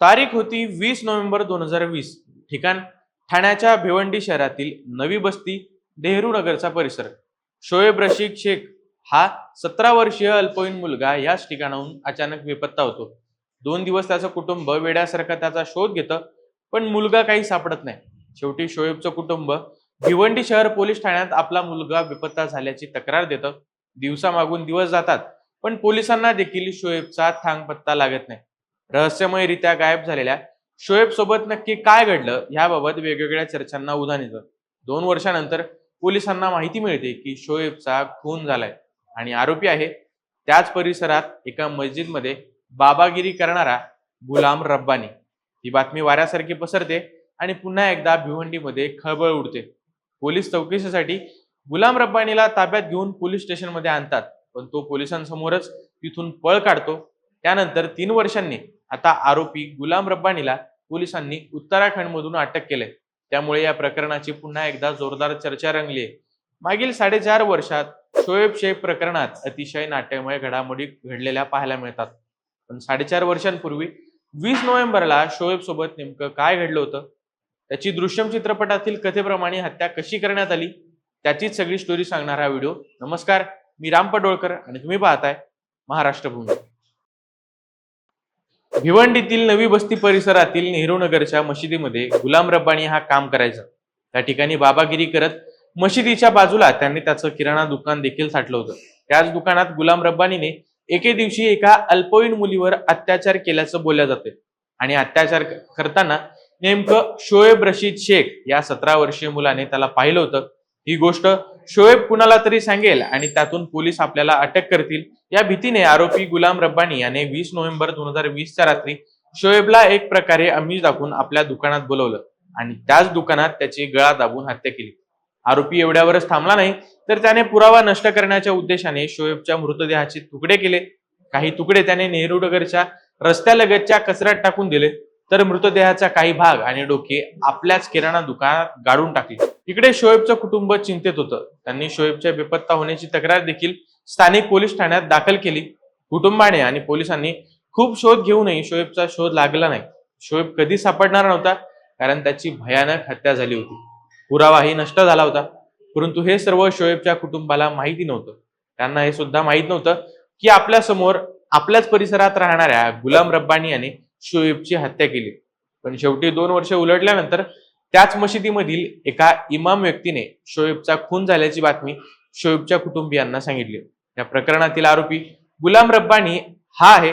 तारीख होती वीस नोव्हेंबर दोन हजार वीस. ठिकाण ठाण्याच्या भिवंडी शहरातील नवी बस्ती नेहरू नगरचा परिसर. शोएब रशीद शेख हा सतरा वर्षीय अल्पवयीन मुलगा याच ठिकाणाहून अचानक बेपत्ता होतो. दोन दिवस त्याचं कुटुंब वेड्यासारखा त्याचा शोध घेतं पण मुलगा काही सापडत नाही. शेवटी शोएबचं कुटुंब भिवंडी शहर पोलीस ठाण्यात आपला मुलगा बेपत्ता झाल्याची तक्रार देतं. दिवसा मागून दिवस जातात पण पोलिसांना देखील शोएबचा थांग पत्ता लागत नाही. रहस्यमयरित्या गायब झालेल्या शोएब सोबत नक्की काय घडलं याबाबत वेगवेगळ्या चर्चांना उधाण येतं दोन वर्षानंतर पोलिसांना माहिती मिळते की शोएबचा खून झालाय आणि आरोपी आहे त्याच परिसरात एका मस्जिदमध्ये बाबागिरी करणारा गुलाम रब्बानी. ही बातमी वाऱ्यासारखी पसरते आणि पुन्हा एकदा भिवंडीमध्ये खळबळ उडते. पोलीस चौकशीसाठी गुलाम रब्बानीला ताब्यात घेऊन पोलीस स्टेशनमध्ये आणतात पण तो पोलिसांसमोरच तिथून पळ काढतो. त्यानंतर तीन वर्षांनी आता आरोपी गुलाम रब्बानीला पोलिसांनी उत्तराखंड मधून अटक केले त्यामुळे या प्रकरणाची पुन्हा एकदा जोरदार चर्चा रंगली आहे. मागील साडेचार वर्षात शोएब शेख प्रकरणात अतिशय नाट्यमय घडामोडी घडलेल्या पाहायला मिळतात. पण साडेचार वर्षांपूर्वी वीस नोव्हेंबरला शोएब सोबत नेमकं काय घडलं होतं? त्याची दृश्यम चित्रपटातील कथेप्रमाणे हत्या कशी करण्यात आली? त्याचीच सगळी स्टोरी सांगणारा हा व्हिडिओ. नमस्कार मी राम पडोळकर आणि तुम्ही पाहताय महाराष्ट्र भूमी भिवंडीतील नवी बस्ती परिसरातील नेहरू नगरच्या मशिदीमध्ये गुलाम रब्बानी हा काम करायचा. त्या ठिकाणी बाबागिरी करत मशिदीच्या बाजूला त्यांनी त्याचं किराणा दुकान देखील साठलं होतं. त्याच दुकानात गुलाम रब्बानीने एके दिवशी एका अल्पवयीन मुलीवर अत्याचार केल्याचं बोलल्या जाते. आणि अत्याचार करताना नेमकं शोएब रशीद शेख या सतरा वर्षीय मुलाने त्याला पाहिलं होतं. ही गोष्ट शोएब कुणाला तरी सांगेल आणि त्यातून पोलीस आपल्याला अटक करतील. या भीतीने आरोपी गुलाम रब्बानी याने वीस नोव्हेंबर दोन हजार वीसच्या रात्री शोएबला एक प्रकारे अमीज दाखवून आपल्या दुकानात बोलवलं आणि त्याच दुकानात त्याची गळा दाबून हत्या केली. आरोपी एवढ्यावरच थांबला नाही तर त्याने पुरावा नष्ट करण्याच्या उद्देशाने शोएबच्या मृतदेहाचे तुकडे केले. काही तुकडे त्याने नेहरू नगरच्या रस्त्यालगतच्या कचऱ्यात टाकून दिले. तर मृतदेहाचा काही भाग आणि डोके आपल्याच किराणा दुकानात गाडून टाकले. इकडे शोएबचं कुटुंब चिंतेत होतं. त्यांनी शोएबच्या बेपत्ता होण्याची तक्रार देखील स्थानिक पोलीस ठाण्यात दाखल केली. कुटुंबाने आणि पोलिसांनी खूप शोध घेऊनही शोएबचा शोध लागला नाही. शोएब कधी सापडणार नव्हता कारण त्याची भयानक हत्या झाली होती. पुरावाही नष्ट झाला होता. परंतु हे सर्व शोएबच्या कुटुंबाला माहिती नव्हतं. त्यांना हे सुद्धा माहीत नव्हतं की आपल्यासमोर आपल्याच परिसरात राहणाऱ्या गुलाम रब्बानी याने शोएबची हत्या केली. पण शेवटी दोन वर्ष उलटल्यानंतर त्याच मशिदीमधील एका इमाम व्यक्तीने शोएबचा खून झाल्याची बातमी शोएबच्या कुटुंबियांना सांगितली. या प्रकरणातील आरोपी गुलाम रब्बानी हा आहे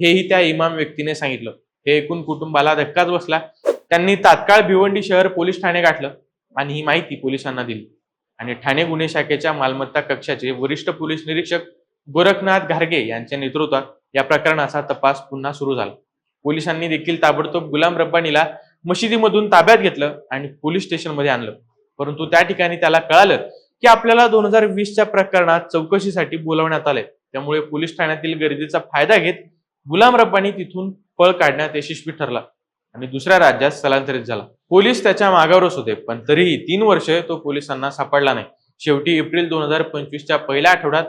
हेही त्या इमाम व्यक्तीने सांगितलं. हे ऐकून कुटुंबाला धक्काच बसला. त्यांनी तात्काळ भिवंडी शहर पोलीस ठाणे गाठलं आणि ही माहिती पोलिसांना दिली. आणि ठाणे गुन्हे शाखेच्या मालमत्ता कक्षाचे वरिष्ठ पोलीस निरीक्षक गोरखनाथ घारगे यांच्या नेतृत्वात या प्रकरणाचा तपास पुन्हा सुरू झाला. पोलिसांनी देखील ताबडतोब गुलाम रब्बानीला मशिदीमधून ताब्यात घेतलं आणि पोलीस स्टेशनमध्ये आणलं. परंतु त्या ठिकाणी त्याला कळालं की आपल्याला दोन हजार वीसच्या प्रकरणात चौकशीसाठी बोलवण्यात आलंय. त्यामुळे पोलीस ठाण्यातील गर्दीचा फायदा घेत गुलाम रब्बानी तिथून पळ काढण्यात यशस्वी ठरला आणि दुसऱ्या राज्यात स्थलांतरित झाला. पोलीस त्याच्या मागावरच होते पण तरीही तीन वर्ष तो पोलिसांना सापडला नाही. शेवटी एप्रिल दोन हजार पंचवीसच्या पहिल्या आठवड्यात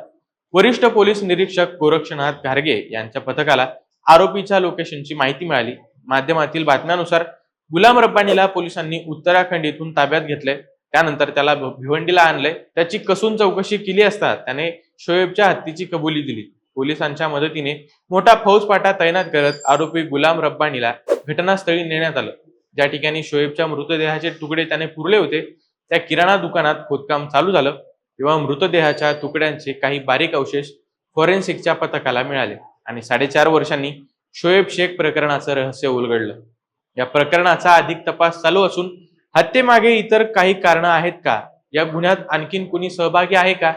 वरिष्ठ पोलीस निरीक्षक गोरक्षनाथ घारगे यांच्या पथकाला आरोपीच्या लोकेशनची माहिती मिळाली. माध्यमातील बातम्यानुसार गुलाम रब्बानीला पोलिसांनी उत्तराखंड येथून ताब्यात घेतले त्यानंतर त्याला भिवंडीला आणले त्याची कसून चौकशी केली असता त्याने शोएबच्या हत्तीची कबुली दिली. पोलिसांच्या मदतीने मोठा फौजपाटा तैनात करत आरोपी गुलाम रब्बानीला घटनास्थळी नेण्यात आलं. ज्या ठिकाणी शोएबच्या मृतदेहाचे तुकडे त्याने पुरले होते त्या किराणा दुकानात खोदकाम चालू झालं. तेव्हा मृतदेहाच्या तुकड्यांचे काही बारीक अवशेष फॉरेन्सिकच्या पथकाला मिळाले. आणि साडेचार वर्षांनी शोएब शेख प्रकरणाचं रहस्य उलगडलं. या प्रकरणाचा अधिक तपास चालू असून हत्येमागे इतर काही कारणं आहेत का? या गुन्ह्यात आणखीन कुणी सहभागी आहे का?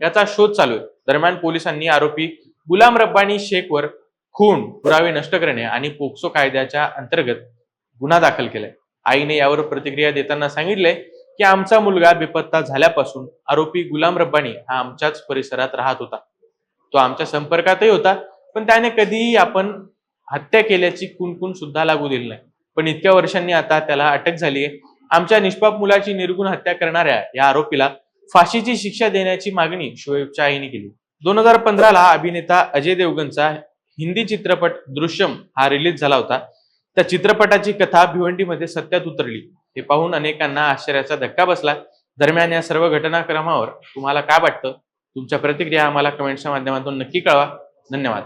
याचा शोध चालू आहे. दरम्यान पोलिसांनी आरोपी गुलाम रब्बानी शेखवर खून पुरावे नष्ट करणे आणि पोक्सो कायद्याच्या अंतर्गत गुन्हा दाखल केलाय. आईने यावर प्रतिक्रिया देताना सांगितलंय की आमचा मुलगा बेपत्ता झाल्यापासून आरोपी गुलाम रब्बानी हा आमच्याच परिसरात राहत होता. तो आमच्या संपर्कातही होता. पण त्याने कधीही आपण हत्या केल्याची कुणकुण सुद्धा लागू दिली नाही. पण इतक्या वर्षांनी आता त्याला अटक झाली आहे. आमच्या निष्पाप मुलाची निर्गुण हत्या करणाऱ्या या आरोपीला फाशीची शिक्षा देण्याची मागणी शोएबच्या आईने केली. दोन हजार पंधराला अभिनेता अजय देवगनचा हिंदी चित्रपट दृश्यम हा रिलीज झाला होता. त्या चित्रपटाची कथा भिवंडीमध्ये सत्यात उतरली. हे पाहून अनेकांना आश्चर्याचा धक्का बसला. दरम्यान या सर्व घटनाक्रमावर तुम्हाला काय वाटतं? तुमच्या प्रतिक्रिया आम्हाला कमेंटच्या माध्यमातून नक्की कळवा. धन्यवाद.